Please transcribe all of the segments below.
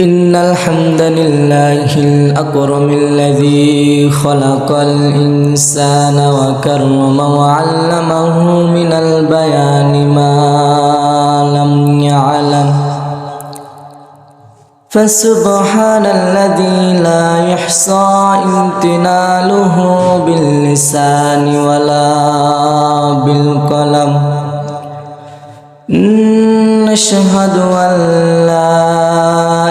إن الحمد لله الأكرم الذي خلق الإنسان وكرم وعلمه من البيان ما لم يعلم. فسبحان الذي لا يحصى امتناله باللسان ولا بالقلم. نشهد أن لا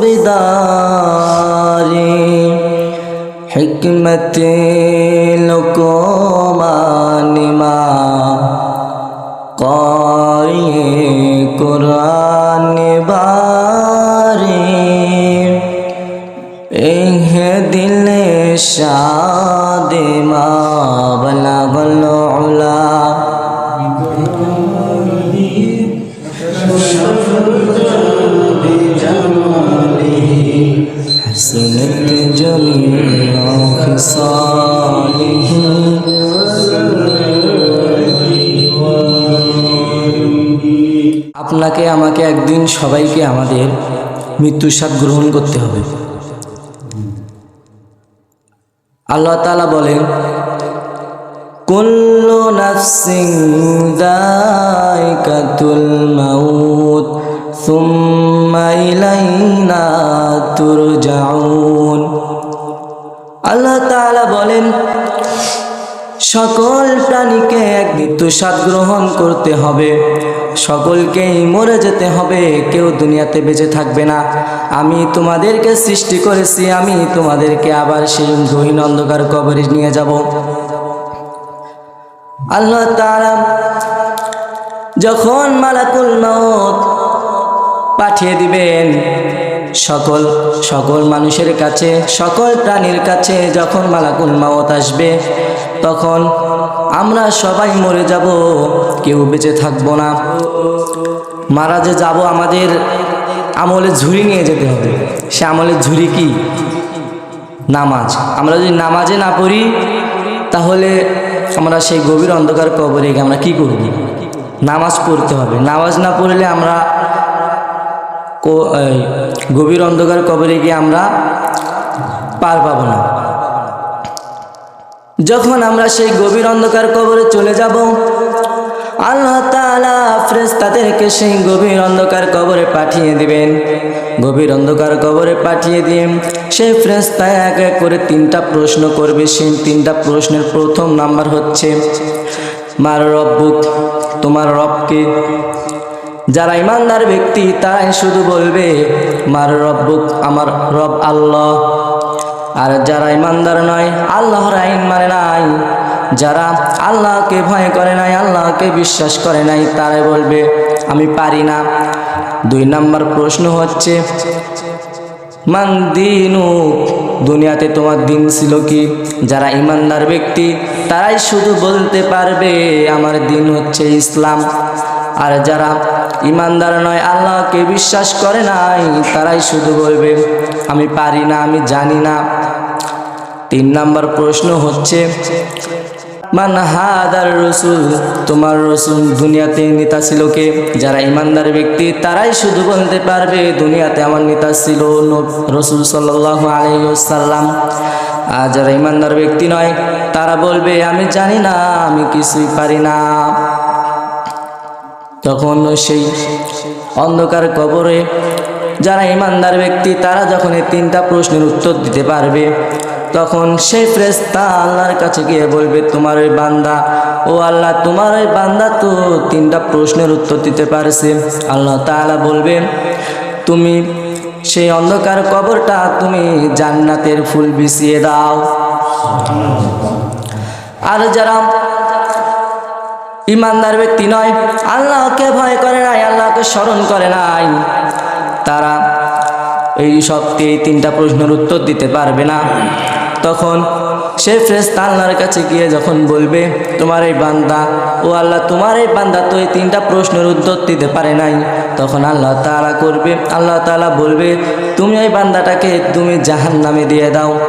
بیداری حکمت لقمان ما قاری قرآن باری اہ دل شاد ما بلا بلا علا جميع خصاله আপনাকে আমাকে একদিন সবাইকে আমাদের মৃত্যুর স্বাদ গ্রহণ করতে হবে আল্লাহ তাআলা বলেন কুল্লু নাফসিন দাইকাতুল মাউত সুম্মা ইলাইনা তুরজাউন আল্লাহ তাআলা বলেন, সকল প্রাণীকে এক মৃত্যু স্বাদ গ্রহণ করতে হবে। সকলকেই মরে যেতে হবে, কেউ দুনিয়াতে বেঁচে থাকবে না। আমি তোমাদেরকে সৃষ্টি করেছি, আমি তোমাদেরকে আবার সেই গহীন অন্ধকার কবরে নিয়ে যাব। আল্লাহ তাআলা যখন মালাকুল মাউত পাঠিয়ে দিবেন সকল সকল মানুষের কাছে, সকল প্রাণীর কাছে যখন মালাকুল মাওত আসবে, তখন আমরা সবাই মরে যাব, কেউ বেঁচে থাকব না। মারা যে যাব আমাদের আমলের ঝুড়ি নিয়ে যেতে হবে। সে আমলের ঝুড়ি কি? নামাজ। আমরা যদি নামাজে না পড়ি, তাহলে আমরা সেই গভীর অন্ধকার কবরে গিয়ে আমরা কি করব? নামাজ পড়তে হবে। নামাজ না পড়লে আমরা গভীর অন্ধকার কবরে গিয়ে আমরা পার পাবো না। যখন আমরা সেই গভীর অন্ধকার কবরে চলে যাব, আল্লাহ তাআলা ফেরেশতাদেরকে সেই গভীর অন্ধকার কবরে পাঠিয়ে দিবেন। গভীর অন্ধকার কবরে পাঠিয়ে দিয়ে সেই ফেরেশতা এক এক করে তিনটা প্রশ্ন করবে। সেই তিনটা প্রশ্নের প্রথম নাম্বার হচ্ছে, মার রব্বুক তোমার রবকে যারা ইমানদার ব্যক্তি তারাই শুধু বলবে, মার রব্বুক, আমার রব আল্লাহ। আর যারা ইমানদার নয়, আল্লাহর আইন মানে নাই। যারা আল্লাহকে ভয় করে নাই, আল্লাহকে বিশ্বাস করে নাই তারাই বলবে, আমি পারি না। দুই নাম্বার প্রশ্ন হচ্ছে, মান দিনু? দুনিয়াতে তোমার দিন ছিল কি? যারা ইমানদার ব্যক্তি, তারাই শুধু বলতে পারবে, আমার দিন হচ্ছে ইসলাম। আর যারা ইমানদার নয়, আল্লাহকে বিশ্বাস করে নাই, তারাই শুধু বলবে, আমি পারি না, আমি জানি না। তিন নাম্বার প্রশ্ন হচ্ছে, মান হাদার রসুল? তোমার রসুল দুনিয়াতে নেতা ছিল কে? যারা ইমানদার ব্যক্তি, তারাই শুধু বলতে পারবে, দুনিয়াতে আমার নেতা ছিল রসুল সাল্লাহ আলহিসাল্লাম আর যারা ইমানদার ব্যক্তি নয়, তারা বলবে, আমি জানি না, আমি কিছুই পারি না। তখন সেই অন্ধকার কবরে যারা ইমানদার ব্যক্তি, তারা যখন এই তিনটা প্রশ্নের উত্তর দিতে পারবে, তখন সেই ফ্রেস্তা আল্লাহর কাছে গিয়ে বলবে, তোমার ওই বান্দা, ও আল্লাহ, তোমার ওই বান্দা তো তিনটা প্রশ্নের উত্তর দিতে পারছে। আল্লাহ তাআলা বলবে, তুমি সেই অন্ধকার কবরটা তুমি জান্নাতের ফুল বিছিয়ে দাও। আর যারা ইমানদার ব্যক্তি নয়। আল্লাহকে ভয় করে নাই, আল্লাহকে স্মরণ করে নাই। তারা এই সবকে এই তিনটা প্রশ্নের উত্তর দিতে পারবে না। তখন সে ফ্রেস্তা আল্লাহর কাছে গিয়ে যখন বলবে, তোমার এই বান্দা, ও আল্লাহ, তোমার এই বান্দা তো এই তিনটা প্রশ্নের উত্তর দিতে পারে নাই। তখন আল্লাহ তাআলা করবে, আল্লাহ তাআলা বলবে, তুমি এই বান্দাটাকে তুমি জাহান নামে দিয়ে দাও।